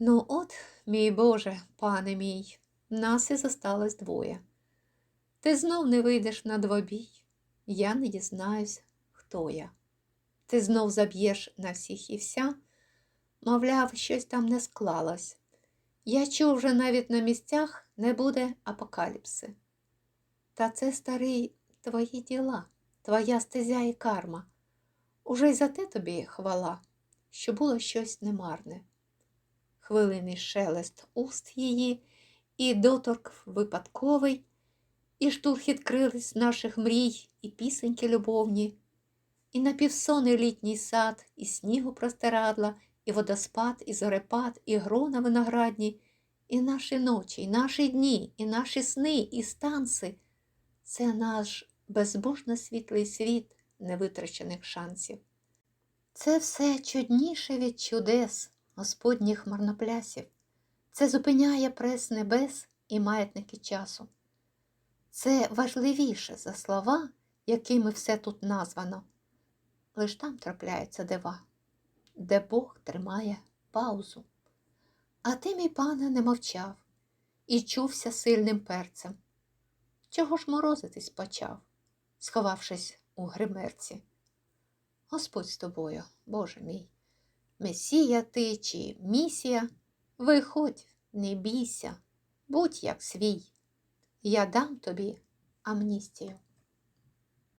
Ну, от, мій Боже, пане мій, нас і зосталось двоє. Ти знов не вийдеш на двобій, я не дізнаюсь, хто я. Ти знов заб'єш на всіх і вся, мовляв, щось там не склалось. Я чув вже навіть на місцях не буде апокаліпси. Та це, старий, твої діла, твоя стезя і карма. Уже й за те тобі хвала, що було щось немарне. Хвилинний шелест уст її, і доторк випадковий, і штурхіт крились наших мрій, і пісеньки любовні, і напівсонний літній сад, і снігу простирадла, і водоспад, і зорепад, і грона виноградні, і наші ночі, і наші дні, і наші сни, і станси. Це наш безбожно світлий світ невитрачених шансів. Це все чудніше від чудес Господніх марноплясів. Це зупиняє прес небес і маятники часу. Це важливіше за слова, якими все тут названо. Лиш там трапляються дива, де Бог тримає паузу. А ти, мій пане, не мовчав і чувся сильним перцем. Чого ж морозитись почав, сховавшись у гримерці? Господь з тобою, Боже мій, Месія ти чи місія, виходь, не бійся, будь як свій, я дам тобі амністію.